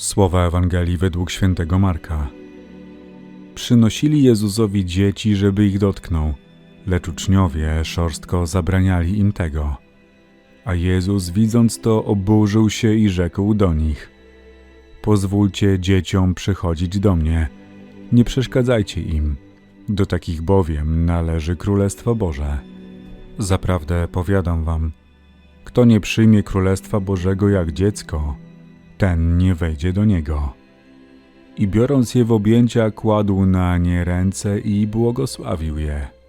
Słowa Ewangelii według świętego Marka. Przynosili Jezusowi dzieci, żeby ich dotknął, lecz uczniowie szorstko zabraniali im tego. A Jezus, widząc to, oburzył się i rzekł do nich: Pozwólcie dzieciom przychodzić do mnie, nie przeszkadzajcie im, do takich bowiem należy Królestwo Boże. Zaprawdę powiadam wam, kto nie przyjmie Królestwa Bożego jak dziecko, ten nie wejdzie do niego. I biorąc je w objęcia, kładł na nie ręce i błogosławił je.